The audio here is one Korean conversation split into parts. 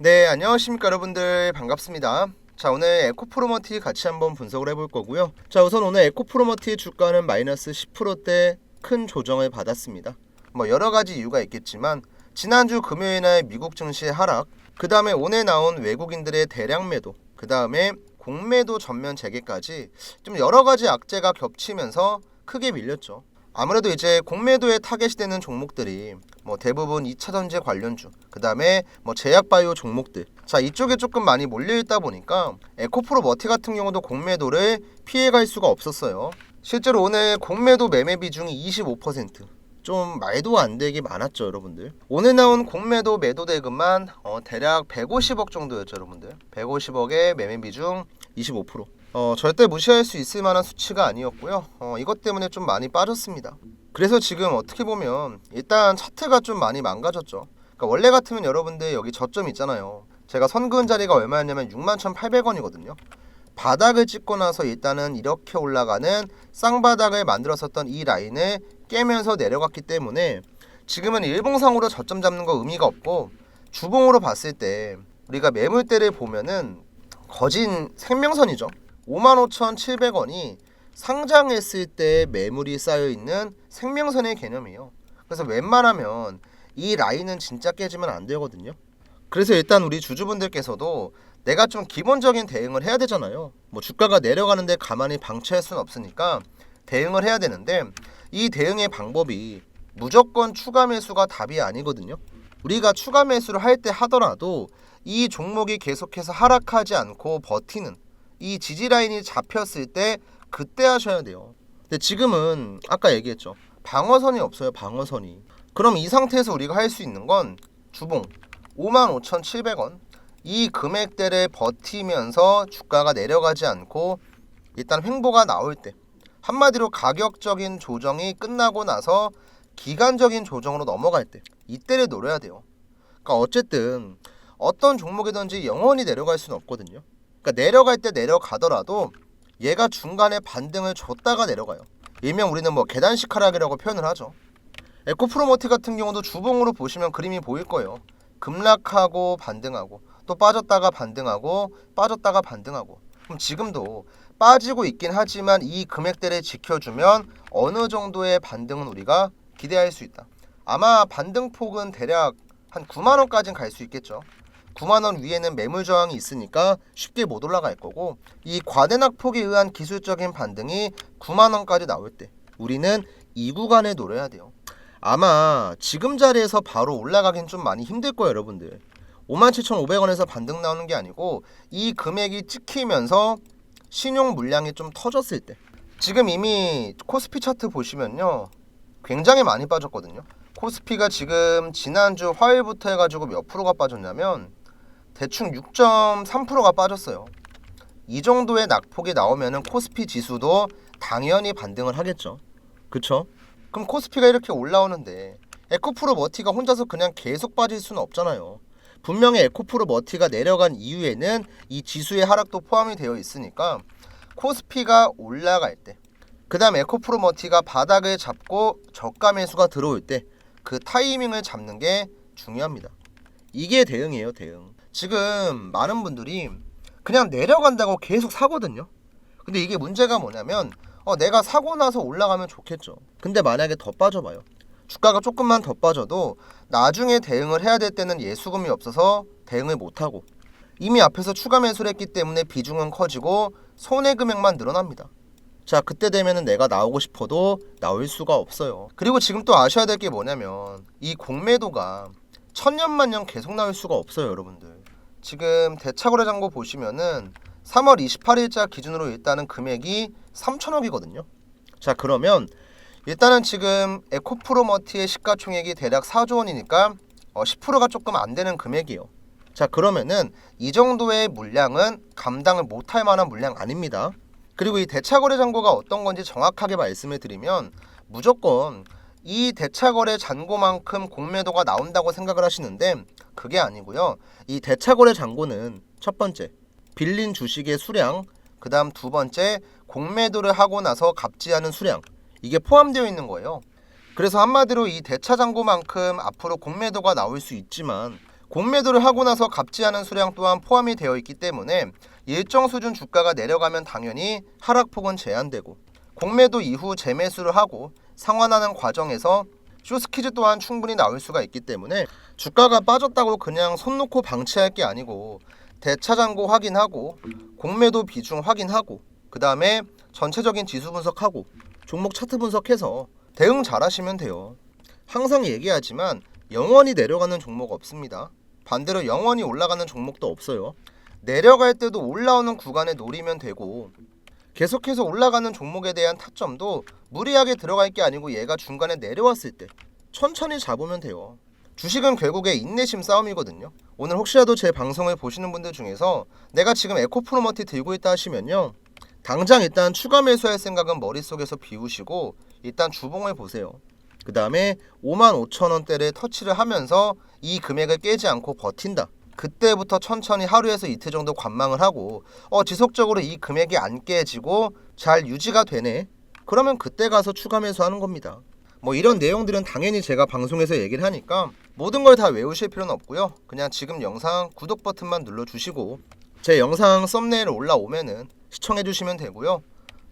네, 안녕하십니까 여러분들 반갑습니다. 자, 오늘 에코프로머티 같이 한번 분석을 해볼 거고요. 자, 우선 오늘 에코프로머티의 주가는 마이너스 10%대 큰 조정을 받았습니다. 뭐 여러 가지 이유가 있겠지만 지난주 금요일 날 미국 증시의 하락, 그 다음에 오늘 나온 외국인들의 대량 매도, 그 다음에 공매도 전면 재개까지 좀 여러 가지 악재가 겹치면서 크게 밀렸죠. 아무래도 이제 공매도에 타겟이 되는 종목들이 뭐 대부분 2차 전지 관련주, 그 다음에 뭐 제약바이오 종목들. 자 이쪽에 조금 많이 몰려 있다 보니까 에코프로 머티 같은 경우도 공매도를 피해갈 수가 없었어요. 실제로 오늘 공매도 매매 비중이 25%. 좀 말도 안 되게 많았죠, 여러분들. 오늘 나온 공매도 매도 대금만 어, 대략 150억 정도였죠, 여러분들. 150억의 매매 비중 25%. 어, 절대 무시할 수 있을 만한 수치가 아니었고요. 어, 이것 때문에 좀 많이 빠졌습니다. 그래서 지금 어떻게 보면 일단 차트가 좀 많이 망가졌죠. 그러니까 원래 같으면 여러분들 여기 저점 있잖아요. 제가 선 그은 자리가 얼마였냐면 61,800원이거든요. 바닥을 찍고 나서 일단은 이렇게 올라가는 쌍바닥을 만들었었던 이 라인을 깨면서 내려갔기 때문에 지금은 일봉상으로 저점 잡는 거 의미가 없고 주봉으로 봤을 때 우리가 매물대를 보면은 거진 생명선이죠. 55,700원이 상장했을 때 매물이 쌓여 있는 생명선의 개념이에요. 그래서 웬만하면 이 라인은 진짜 깨지면 안 되거든요. 그래서 일단 우리 주주분들께서도 내가 좀 기본적인 대응을 해야 되잖아요. 뭐 주가가 내려가는데 가만히 방치할 수는 없으니까 대응을 해야 되는데 이 대응의 방법이 무조건 추가 매수가 답이 아니거든요. 우리가 추가 매수를 할 때 하더라도 이 종목이 계속해서 하락하지 않고 버티는 이 지지 라인이 잡혔을 때 그때 하셔야 돼요. 근데 지금은 아까 얘기했죠. 방어선이 없어요. 방어선이. 그럼 이 상태에서 우리가 할 수 있는 건 주봉 55,700원 이 금액대를 버티면서 주가가 내려가지 않고 일단 횡보가 나올 때 한마디로 가격적인 조정이 끝나고 나서 기간적인 조정으로 넘어갈 때 이때를 노려야 돼요. 그러니까 어쨌든 어떤 종목이든지 영원히 내려갈 수는 없거든요. 그러니까 내려갈 때 내려가더라도 얘가 중간에 반등을 줬다가 내려가요. 일명 우리는 뭐 계단식 하락이라고 표현을 하죠. 에코프로모티 같은 경우도 주봉으로 보시면 그림이 보일 거예요. 급락하고 반등하고 또 빠졌다가 반등하고 빠졌다가 반등하고 그럼 지금도 빠지고 있긴 하지만 이 금액대를 지켜주면 어느 정도의 반등은 우리가 기대할 수 있다. 아마 반등폭은 대략 한 9만 원까지는 갈 수 있겠죠. 9만 원 위에는 매물 저항이 있으니까 쉽게 못 올라갈 거고 이 과대낙 폭에 의한 기술적인 반등이 9만 원까지 나올 때 우리는 이 구간에 노려야 돼요. 아마 지금 자리에서 바로 올라가긴 좀 많이 힘들 거예요, 여러분들. 57,500원에서 반등 나오는 게 아니고 이 금액이 찍히면서 신용 물량이 좀 터졌을 때 지금 이미 코스피 차트 보시면요. 굉장히 많이 빠졌거든요. 코스피가 지금 지난주 화요일부터 해가지고 몇 프로가 빠졌냐면 대충 6.3%가 빠졌어요. 이 정도의 낙폭이 나오면은 코스피 지수도 당연히 반등을 하겠죠. 그쵸? 그럼 코스피가 이렇게 올라오는데 에코프로 머티가 혼자서 그냥 계속 빠질 수는 없잖아요. 분명히 에코프로 머티가 내려간 이후에는 이 지수의 하락도 포함이 되어 있으니까 코스피가 올라갈 때, 그 다음 에코프로 머티가 바닥을 잡고 저가 매수가 들어올 때 그 타이밍을 잡는 게 중요합니다. 이게 대응이에요, 대응. 지금 많은 분들이 그냥 내려간다고 계속 사거든요. 근데 이게 문제가 뭐냐면 어, 내가 사고 나서 올라가면 좋겠죠. 근데 만약에 더 빠져봐요. 주가가 조금만 더 빠져도 나중에 대응을 해야 될 때는 예수금이 없어서 대응을 못하고 이미 앞에서 추가 매수를 했기 때문에 비중은 커지고 손해 금액만 늘어납니다. 자, 그때 되면은 내가 나오고 싶어도 나올 수가 없어요. 그리고 지금 또 아셔야 될 게 뭐냐면 이 공매도가 천년만년 계속 나올 수가 없어요, 여러분들. 지금 대차거래 잔고 보시면은 3월 28일자 기준으로 일단은 금액이 3천억이거든요. 자, 그러면 일단은 지금 에코프로머티의 시가총액이 대략 4조 원이니까 어, 10%가 조금 안 되는 금액이에요. 자, 그러면은 이 정도의 물량은 감당을 못할 만한 물량 아닙니다. 그리고 이 대차거래 잔고가 어떤 건지 정확하게 말씀을 드리면 무조건 이 대차거래 잔고만큼 공매도가 나온다고 생각을 하시는데 그게 아니고요. 이 대차거래 잔고는 첫 번째 빌린 주식의 수량, 그 다음 두 번째 공매도를 하고 나서 갚지하는 수량 이게 포함되어 있는 거예요. 그래서 한마디로 이 대차 잔고만큼 앞으로 공매도가 나올 수 있지만 공매도를 하고 나서 갚지 않은 수량 또한 포함이 되어 있기 때문에 일정 수준 주가가 내려가면 당연히 하락폭은 제한되고 공매도 이후 재매수를 하고 상환하는 과정에서 쇼스키즈 또한 충분히 나올 수가 있기 때문에 주가가 빠졌다고 그냥 손 놓고 방치할 게 아니고 대차장고 확인하고 공매도 비중 확인하고 그 다음에 전체적인 지수 분석하고 종목 차트 분석해서 대응 잘 하시면 돼요. 항상 얘기하지만 영원히 내려가는 종목 없습니다. 반대로 영원히 올라가는 종목도 없어요. 내려갈 때도 올라오는 구간에 노리면 되고 계속해서 올라가는 종목에 대한 타점도 무리하게 들어갈 게 아니고 얘가 중간에 내려왔을 때 천천히 잡으면 돼요. 주식은 결국에 인내심 싸움이거든요. 오늘 혹시라도 제 방송을 보시는 분들 중에서 내가 지금 에코프로머티 들고 있다 하시면요. 당장 일단 추가 매수할 생각은 머릿속에서 비우시고 일단 주봉을 보세요. 그 다음에 5만 5천 원대를 터치를 하면서 이 금액을 깨지 않고 버틴다. 그때부터 천천히 하루에서 이틀 정도 관망을 하고 어 지속적으로 이 금액이 안 깨지고 잘 유지가 되네. 그러면 그때 가서 추가 매수하는 겁니다. 뭐 이런 내용들은 당연히 제가 방송에서 얘기를 하니까 모든 걸 다 외우실 필요는 없고요. 그냥 지금 영상 구독 버튼만 눌러 주시고 제 영상 썸네일 올라오면은 시청해 주시면 되고요.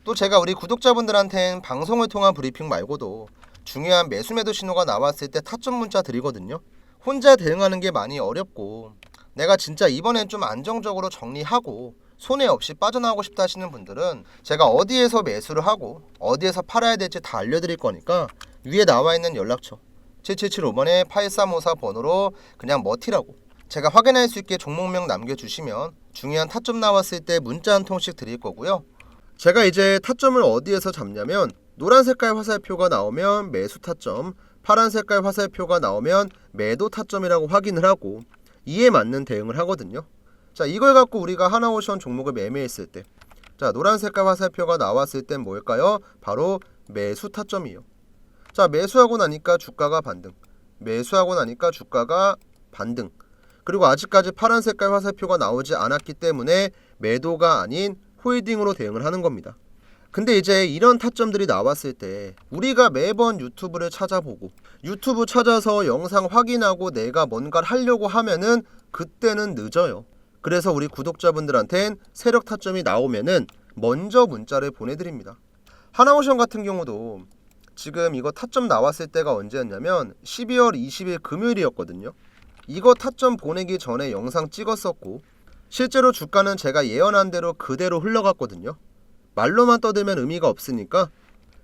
또 제가 우리 구독자분들한테는 방송을 통한 브리핑 말고도 중요한 매수 매도 신호가 나왔을 때 타점 문자 드리거든요. 혼자 대응하는 게 많이 어렵고 내가 진짜 이번엔 좀 안정적으로 정리하고 손해 없이 빠져나오고 싶다 하시는 분들은 제가 어디에서 매수를 하고 어디에서 팔아야 될지 다 알려드릴 거니까 위에 나와 있는 연락처 7775번에 8354 번호로 그냥 머티라고 제가 확인할 수 있게 종목명 남겨주시면 중요한 타점 나왔을 때 문자 한 통씩 드릴 거고요. 제가 이제 타점을 어디에서 잡냐면 노란 색깔 화살표가 나오면 매수 타점, 파란 색깔 화살표가 나오면 매도 타점이라고 확인을 하고 이에 맞는 대응을 하거든요. 자, 이걸 갖고 우리가 하나오션 종목을 매매했을 때 자, 노란 색깔 화살표가 나왔을 땐 뭘까요? 바로 매수 타점이요. 자, 매수하고 나니까 주가가 반등. 매수하고 나니까 주가가 반등. 그리고 아직까지 파란 색깔 화살표가 나오지 않았기 때문에 매도가 아닌 홀딩으로 대응을 하는 겁니다. 근데 이제 이런 타점들이 나왔을 때 우리가 매번 유튜브를 찾아보고 유튜브 찾아서 영상 확인하고 내가 뭔가를 하려고 하면은 그때는 늦어요. 그래서 우리 구독자분들한텐 세력 타점이 나오면은 먼저 문자를 보내드립니다. 하나오션 같은 경우도 지금 이거 타점 나왔을 때가 언제였냐면 12월 20일 금요일이었거든요. 이거 타점 보내기 전에 영상 찍었었고 실제로 주가는 제가 예언한 대로 그대로 흘러갔거든요. 말로만 떠들면 의미가 없으니까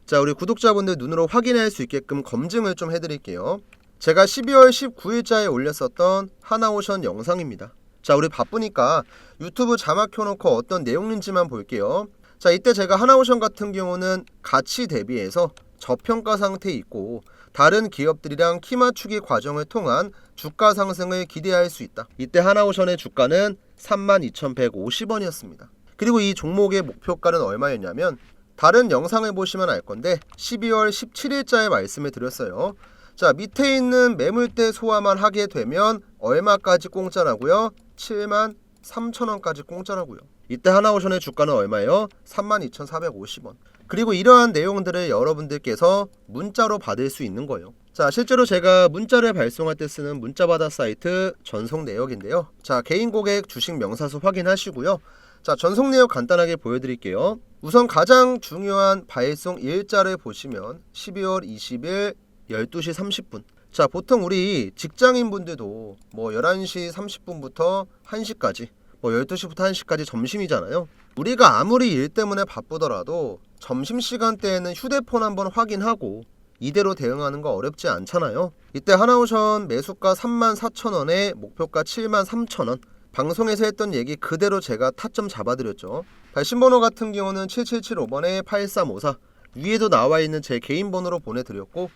자 우리 구독자분들 눈으로 확인할 수 있게끔 검증을 좀 해드릴게요. 제가 12월 19일자에 올렸었던 하나오션 영상입니다. 자 우리 바쁘니까 유튜브 자막 켜놓고 어떤 내용인지만 볼게요. 자 이때 제가 하나오션 같은 경우는 가치 대비해서 저평가 상태에 있고 다른 기업들이랑 키 맞추기 과정을 통한 주가 상승을 기대할 수 있다. 이때 하나오션의 주가는 32,150원이었습니다. 그리고 이 종목의 목표가는 얼마였냐면 다른 영상을 보시면 알 건데 12월 17일자에 말씀을 드렸어요. 자 밑에 있는 매물대 소화만 하게 되면 얼마까지 공짜라고요? 7만 3천원까지 공짜라고요. 이때 하나오션의 주가는 얼마예요? 32,450원. 그리고 이러한 내용들을 여러분들께서 문자로 받을 수 있는 거예요. 자, 실제로 제가 문자를 발송할 때 쓰는 문자받아 사이트 전송 내역인데요. 자, 개인 고객 주식 명사수 확인하시고요. 자, 전송 내역 간단하게 보여드릴게요. 우선 가장 중요한 발송 일자를 보시면 12월 20일 12시 30분. 자, 보통 우리 직장인 분들도 뭐 11시 30분부터 1시까지 뭐 12시부터 1시까지 점심이잖아요. 우리가 아무리 일 때문에 바쁘더라도 점심 시간대에는 휴대폰 한번 확인하고 이대로 대응하는 거 어렵지 않잖아요. 이때 하나오션 매수가 34,000원에 목표가 73,000원. 방송에서 했던 얘기 그대로 제가 타점 잡아드렸죠. 발신 번호 같은 경우는 7775번에 8354 위에도 나와 있는 제 개인 번호로 보내드렸고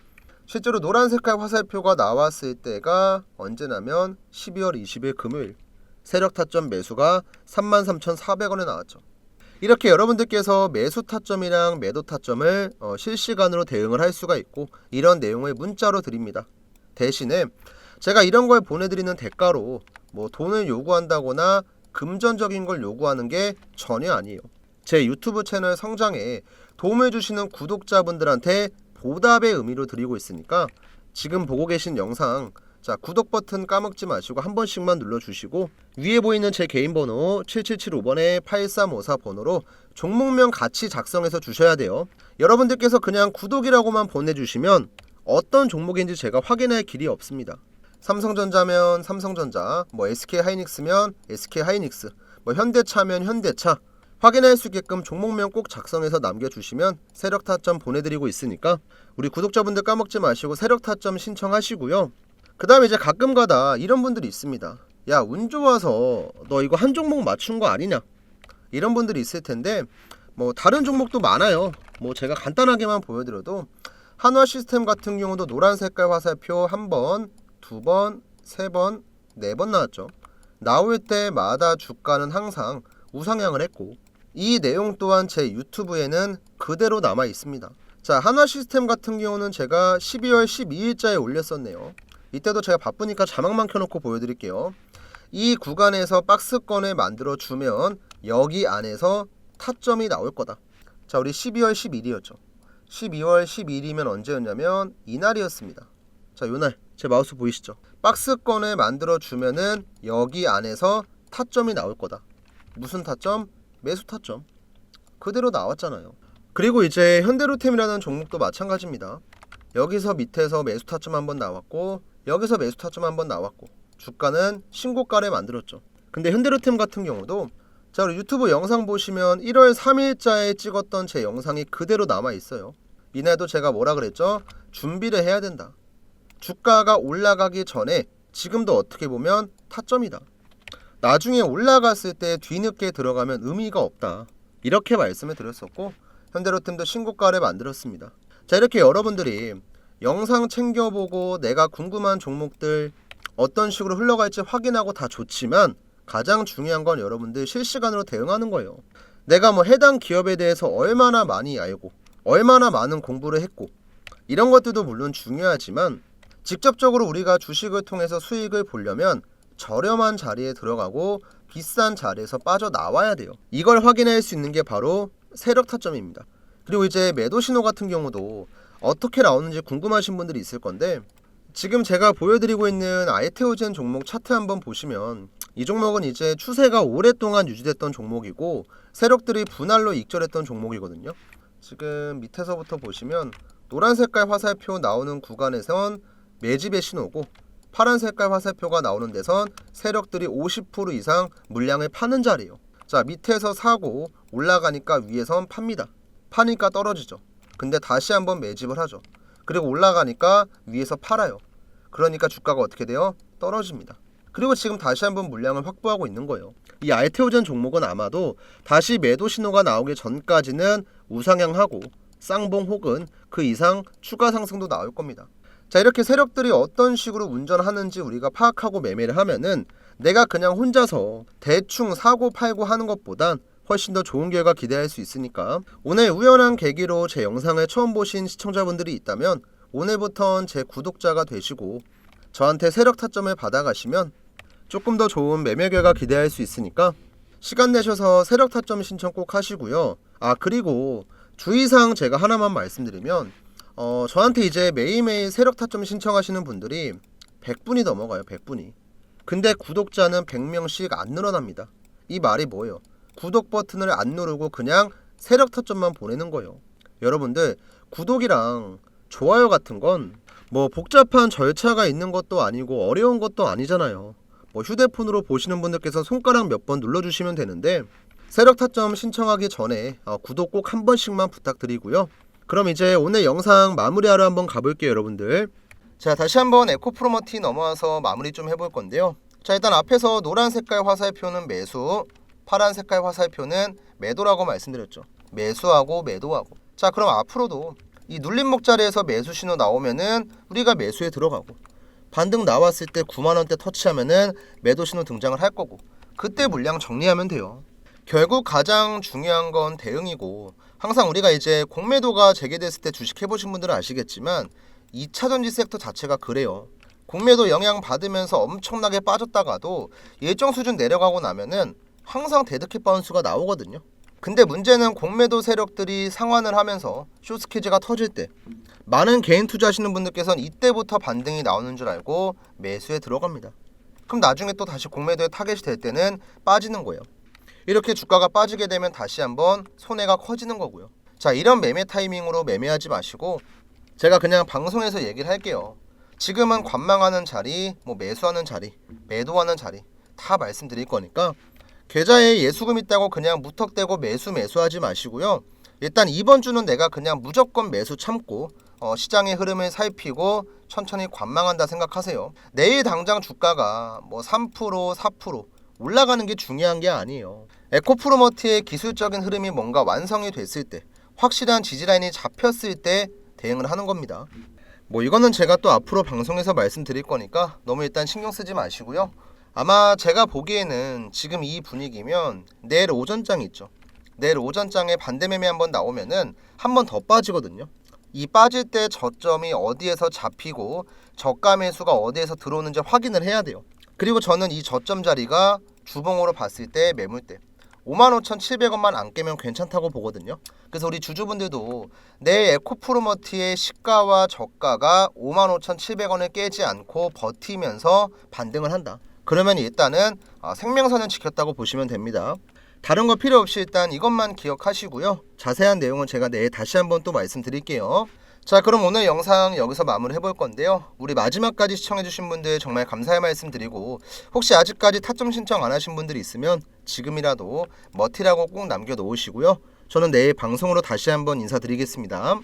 실제로 노란 색깔 화살표가 나왔을 때가 언제냐면 12월 20일 금요일 세력 타점 매수가 33,400원에 나왔죠. 이렇게 여러분들께서 매수 타점이랑 매도 타점을 어, 실시간으로 대응을 할 수가 있고 이런 내용을 문자로 드립니다. 대신에 제가 이런 걸 보내드리는 대가로 뭐 돈을 요구한다거나 금전적인 걸 요구하는 게 전혀 아니에요. 제 유튜브 채널 성장에 도움을 주시는 구독자분들한테 보답의 의미로 드리고 있으니까 지금 보고 계신 영상 자 구독 버튼 까먹지 마시고 한 번씩만 눌러주시고 위에 보이는 제 개인 번호 7775번에 8354 번호로 종목명 같이 작성해서 주셔야 돼요. 여러분들께서 그냥 구독이라고만 보내주시면 어떤 종목인지 제가 확인할 길이 없습니다. 삼성전자면 삼성전자, 뭐 SK 하이닉스면 SK 하이닉스, 뭐 현대차면 현대차 확인할 수 있게끔 종목명 꼭 작성해서 남겨주시면 세력 타점 보내드리고 있으니까 우리 구독자분들 까먹지 마시고 세력 타점 신청하시고요. 그 다음에 이제 가끔가다 이런 분들이 있습니다. 야 운 좋아서 너 이거 한 종목 맞춘 거 아니냐? 이런 분들이 있을 텐데 뭐 다른 종목도 많아요. 뭐 제가 간단하게만 보여드려도 한화 시스템 같은 경우도 노란 색깔 화살표 한 번, 두 번, 세 번, 네 번 나왔죠. 나올 때마다 주가는 항상 우상향을 했고 이 내용 또한 제 유튜브에는 그대로 남아 있습니다. 자, 한화 시스템 같은 경우는 제가 12월 12일자에 올렸었네요. 이때도 제가 바쁘니까 자막만 켜놓고 보여드릴게요. 이 구간에서 박스권을 만들어 주면 여기 안에서 타점이 나올 거다. 자, 우리 12월 11일이었죠. 12월 12일이면 언제였냐면 이날이었습니다. 자, 요날 제 마우스 보이시죠? 박스권을 만들어 주면은 여기 안에서 타점이 나올 거다. 무슨 타점? 매수 타점. 그대로 나왔잖아요. 그리고 이제 현대로템이라는 종목도 마찬가지입니다. 여기서 밑에서 매수 타점 한번 나왔고 여기서 매수 타점 한번 나왔고 주가는 신고가를 만들었죠. 근데 현대로템 같은 경우도 자 우리 유튜브 영상 보시면 1월 3일자에 찍었던 제 영상이 그대로 남아 있어요. 이날도 제가 뭐라 그랬죠? 준비를 해야 된다. 주가가 올라가기 전에 지금도 어떻게 보면 타점이다. 나중에 올라갔을 때 뒤늦게 들어가면 의미가 없다. 이렇게 말씀을 드렸었고 현대로템도 신고가를 만들었습니다. 자 이렇게 여러분들이 영상 챙겨보고 내가 궁금한 종목들 어떤 식으로 흘러갈지 확인하고 다 좋지만 가장 중요한 건 여러분들 실시간으로 대응하는 거예요. 내가 뭐 해당 기업에 대해서 얼마나 많이 알고 얼마나 많은 공부를 했고 이런 것들도 물론 중요하지만 직접적으로 우리가 주식을 통해서 수익을 보려면 저렴한 자리에 들어가고 비싼 자리에서 빠져나와야 돼요. 이걸 확인할 수 있는 게 바로 세력 타점입니다. 그리고 이제 매도 신호 같은 경우도 어떻게 나오는지 궁금하신 분들이 있을 건데 지금 제가 보여드리고 있는 아이테오젠 종목 차트 한번 보시면 이 종목은 이제 추세가 오랫동안 유지됐던 종목이고 세력들이 분할로 익절했던 종목이거든요. 지금 밑에서부터 보시면 노란 색깔 화살표 나오는 구간에선 매집의 신호고 파란 색깔 화살표가 나오는 데선 세력들이 50% 이상 물량을 파는 자리예요. 자 밑에서 사고 올라가니까 위에선 팝니다. 파니까 떨어지죠. 근데 다시 한번 매집을 하죠. 그리고 올라가니까 위에서 팔아요. 그러니까 주가가 어떻게 돼요? 떨어집니다. 그리고 지금 다시 한번 물량을 확보하고 있는 거예요. 이 알테오젠 종목은 아마도 다시 매도 신호가 나오기 전까지는 우상향하고 쌍봉 혹은 그 이상 추가 상승도 나올 겁니다. 자 이렇게 세력들이 어떤 식으로 운전하는지 우리가 파악하고 매매를 하면은 내가 그냥 혼자서 대충 사고 팔고 하는 것보단 훨씬 더 좋은 결과 기대할 수 있으니까 오늘 우연한 계기로 제 영상을 처음 보신 시청자분들이 있다면 오늘부턴 제 구독자가 되시고 저한테 세력 타점을 받아가시면 조금 더 좋은 매매 결과 기대할 수 있으니까 시간 내셔서 세력 타점 신청 꼭 하시고요. 아 그리고 주의사항 제가 하나만 말씀드리면 어 저한테 이제 매일매일 세력 타점 신청하시는 분들이 100분이 넘어가요. 100분이. 근데 구독자는 100명씩 안 늘어납니다. 이 말이 뭐예요? 구독 버튼을 안 누르고 그냥 세력 타점만 보내는 거예요. 여러분들 구독이랑 좋아요 같은 건 뭐 복잡한 절차가 있는 것도 아니고 어려운 것도 아니잖아요. 뭐 휴대폰으로 보시는 분들께서 손가락 몇 번 눌러주시면 되는데 세력 타점 신청하기 전에 어, 구독 꼭 한 번씩만 부탁드리고요. 그럼 이제 오늘 영상 마무리하러 한번 가볼게요, 여러분들. 자, 다시 한번 에코프로머티 넘어와서 마무리 좀 해볼 건데요. 자, 일단 앞에서 노란 색깔 화살표는 매수, 파란 색깔 화살표는 매도라고 말씀드렸죠. 매수하고 매도하고. 자, 그럼 앞으로도 이 눌림목 자리에서 매수 신호 나오면은 우리가 매수에 들어가고 반등 나왔을 때 9만 원대 터치하면은 매도 신호 등장을 할 거고 그때 물량 정리하면 돼요. 결국 가장 중요한 건 대응이고 항상 우리가 이제 공매도가 재개됐을 때 주식 해보신 분들은 아시겠지만 2차 전지 섹터 자체가 그래요. 공매도 영향 받으면서 엄청나게 빠졌다가도 일정 수준 내려가고 나면은 항상 데드캣 바운스가 나오거든요. 근데 문제는 공매도 세력들이 상환을 하면서 쇼스키즈가 터질 때 많은 개인 투자하시는 분들께서는 이때부터 반등이 나오는 줄 알고 매수에 들어갑니다. 그럼 나중에 또 다시 공매도에 타겟이 될 때는 빠지는 거예요. 이렇게 주가가 빠지게 되면 다시 한번 손해가 커지는 거고요. 자, 이런 매매 타이밍으로 매매하지 마시고 제가 그냥 방송에서 얘기를 할게요. 지금은 관망하는 자리, 뭐 매수하는 자리, 매도하는 자리 다 말씀드릴 거니까 계좌에 예수금 있다고 그냥 무턱대고 매수 매수하지 마시고요. 일단 이번 주는 내가 그냥 무조건 매수 참고 어, 시장의 흐름을 살피고 천천히 관망한다 생각하세요. 내일 당장 주가가 뭐 3% 4% 올라가는 게 중요한 게 아니에요. 에코프로머티의 기술적인 흐름이 뭔가 완성이 됐을 때 확실한 지지라인이 잡혔을 때 대응을 하는 겁니다. 뭐 이거는 제가 또 앞으로 방송에서 말씀드릴 거니까 너무 일단 신경 쓰지 마시고요. 아마 제가 보기에는 지금 이 분위기면 내일 오전장 있죠. 내일 오전장에 반대 매매 한번 나오면은 한 번 더 빠지거든요. 이 빠질 때 저점이 어디에서 잡히고 저가 매수가 어디에서 들어오는지 확인을 해야 돼요. 그리고 저는 이 저점 자리가 주봉으로 봤을 때 매물대 55,700원만 안 깨면 괜찮다고 보거든요. 그래서 우리 주주분들도 내 에코프로머티의 시가와 저가가 55,700원을 깨지 않고 버티면서 반등을 한다. 그러면 일단은 아, 생명선은 지켰다고 보시면 됩니다. 다른 거 필요 없이 일단 이것만 기억하시고요. 자세한 내용은 제가 내일 다시 한번 또 말씀드릴게요. 자, 그럼 오늘 영상 여기서 마무리 해볼 건데요. 우리 마지막까지 시청해주신 분들 정말 감사의 말씀 드리고 혹시 아직까지 타점 신청 안 하신 분들이 있으면 지금이라도 머티라고 꼭 남겨놓으시고요. 저는 내일 방송으로 다시 한번 인사드리겠습니다.